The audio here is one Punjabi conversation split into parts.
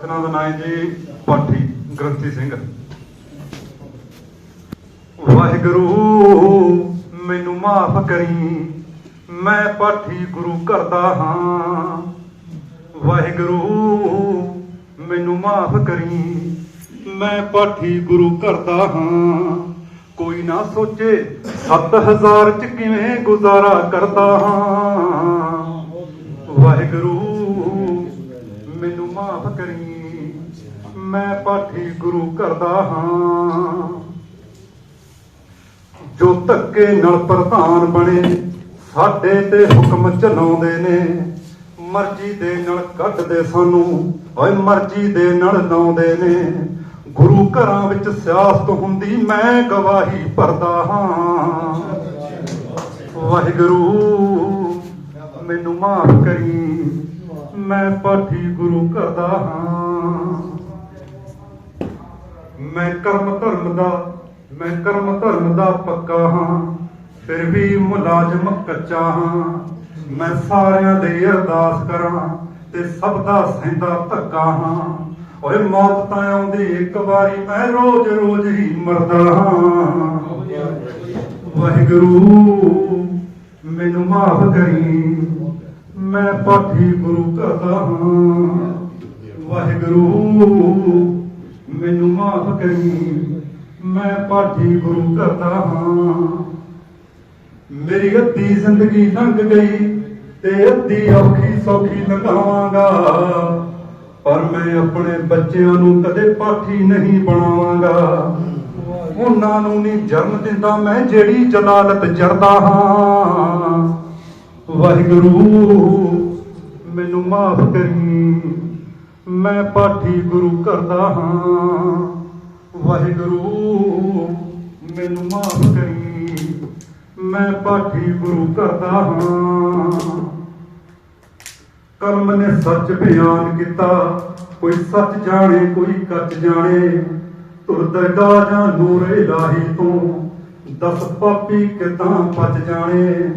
ਰਚਨਾ ਦਾ ਨਾਂ ਜੀ, ਪਾਠੀ ਗ੍ਰੰਥੀ ਸਿੰਘ। ਵਾਹਿਗੁਰੂ, ਮੈਨੂੰ ਮਾਫ ਕਰੀ, ਮੈਂ ਪਾਠੀ ਗੁਰੂ ਕਰਦਾ ਹਾਂ। ਵਾਹਿਗੁਰੂ, ਮੈਨੂੰ ਮਾਫ ਕਰੀ, ਮੈਂ ਪਾਠੀ ਗੁਰੂ ਕਰਦਾ ਹਾਂ। ਕੋਈ ਨਾ ਸੋਚੇ 7000 ਚ ਕਿਵੇਂ ਗੁਜ਼ਾਰਾ ਕਰਦਾ ਹਾਂ। ਵਾਹਿਗੁਰੂ ਮਾਫ ਕਰੀ। ਮੈਂ ਪਾਠੀ ਗੁਰੂ ਕਰਦਾ ਹਾਂ। ਜੋ ਧੱਕੇ ਨਾਲ ਪ੍ਰਧਾਨ ਬਣੇ, ਸਾਡੇ ਤੇ ਹੁਕਮ ਚਲਾਉਂਦੇ ਨੇ। ਮਰਜ਼ੀ ਦੇ ਨਾਲ ਕੱਢਦੇ ਸਾਨੂੰ, ਓਏ ਮਰਜ਼ੀ ਦੇ ਨਾਲ ਲਾਉਂਦੇ ਨੇ। ਗੁਰੂ ਘਰਾਂ ਵਿੱਚ ਸਿਆਸਤ ਹੁੰਦੀ, ਮੈਂ ਗਵਾਹੀ ਭਰਦਾ ਹਾਂ। ਵਾਹਿਗੁਰੂ, ਮੈਨੂੰ ਮਾਫ ਕਰੀ। ਮੈਂ ਪਾਠੀ ਗੁਰੂ ਕਰਦਾ ਹਾਂ। ਮੈਂ ਕਰਮ ਧਰਮ ਦਾ, ਮੈਂ ਕਰਮ ਧਰਮ ਦਾ ਪੱਕਾ ਹਾਂ, ਫਿਰ ਵੀ ਮੁਲਾਜ਼ਮ ਕੱਚਾ ਹਾਂ। ਮੈਂ ਸਾਰਿਆਂ ਲਈ ਅਰਦਾਸ ਕਰਾਂ ਤੇ ਸਭ ਦਾ ਸਹਿੰਦਾ ਧੱਕਾ ਹਾਂ। ਓਏ ਮੌਤ ਤਾਂ ਆਉਂਦੀ ਇੱਕ ਵਾਰੀ, ਮੈਂ ਰੋਜ਼ ਰੋਜ਼ ਹੀ ਮਰਦਾ ਹਾਂ। ਵਾਹਿਗੁਰੂ, ਮੈਨੂੰ ਮਾਫ ਕਰੀ। ਮੈਂ ਪਾਠੀ ਗੁਰੂ ਕਰਦਾ ਹਾਂ। ਵਾਹਿਗੁਰੂ, ਮੈਨੂੰ ਮਾਫ ਕਰੀ। ਮੈਂ ਪਾਠੀ ਗੁਰੂ ਕਰਦਾ ਮੇਰੀ ਅੱਧੀ ਜ਼ਿੰਦਗੀ ਲੰਘ ਗਈ ਤੇ ਅੱਧੀ ਔਖੀ ਸੌਖੀ ਲੰਘਾਵਾਂਗਾ। ਪਰ ਮੈਂ ਆਪਣੇ ਬੱਚਿਆਂ ਨੂੰ ਕਦੇ ਪਾਠੀ ਨਹੀਂ ਬਣਾਵਾਂਗਾ। ਉਹਨਾਂ ਨੂੰ ਨਹੀਂ ਜਨਮ ਦਿੰਦਾ ਮੈਂ ਜਿਹੜੀ ਜਲਾਲਤ ਜਰਦਾ ਹਾਂ। ਵਾਹਿਗੁਰੂ, ਮੈਨੂੰ ਮਾਫ ਕਰੀ। ਮੈਂ ਪਾਠੀ ਗੁਰੂ ਕਰਦਾ ਹਾਂ। ਵਾਹਿਗੁਰੂ, ਮੈਨੂੰ ਮਾਫ ਕਰੀ। ਮੈਂ ਪਾਠੀ ਗੁਰੂ ਕਰਦਾ ਹਾਂ। ਕਲਮ ਨੇ ਸੱਚ ਬਿਆਨ ਕੀਤਾ। ਕੋਈ ਸੱਚ ਜਾਣੇ, ਕੋਈ ਕੱਚ ਜਾਣੇ। ਤੁਰ ਦਰਗਾਹ ਜਾਂ ਨੂਰ ਇਲਾਹੀ ਤੋਂ। ਦਸ ਪਾਪੀ ਕਿਦਾਂ ਬਚ ਜਾਣੇ?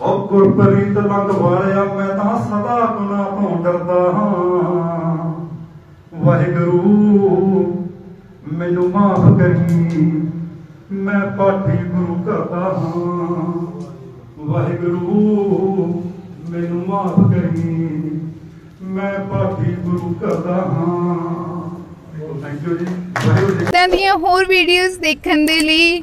ਉਹ ਗੁਰਪ੍ਰੀਤ ਲੰਗ ਵਾਲਿਆ, ਮੈਂ ਤਾਂ ਸਦਾ ਗੁਨਾਹ ਤੋਂ ਡਰਦਾ ਹਾਂ। ਵਾਹਿਗੁਰੂ, ਮੈਨੂੰ ਮਾਫ ਕਰੀ, ਮੈਂ ਪਾਠੀ ਗੁਰੂ ਕਰਦਾ ਹਾਂ। ਵਾਹਿਗੁਰੂ, ਮੈਨੂੰ ਮਾਫ ਕਰੀ, ਮੈਂ ਪਾਠੀ ਗੁਰੂ ਕਰਦਾ ਹਾਂ। ਥੈਂਕ ਯੂ ਜੀ। ਵਾਹਿਗੁਰੂ ਜੀ। ਦੀਆਂ ਹੋਰ ਵੀਡੀਓਜ਼ ਦੇਖਣ ਦੇ ਲਈ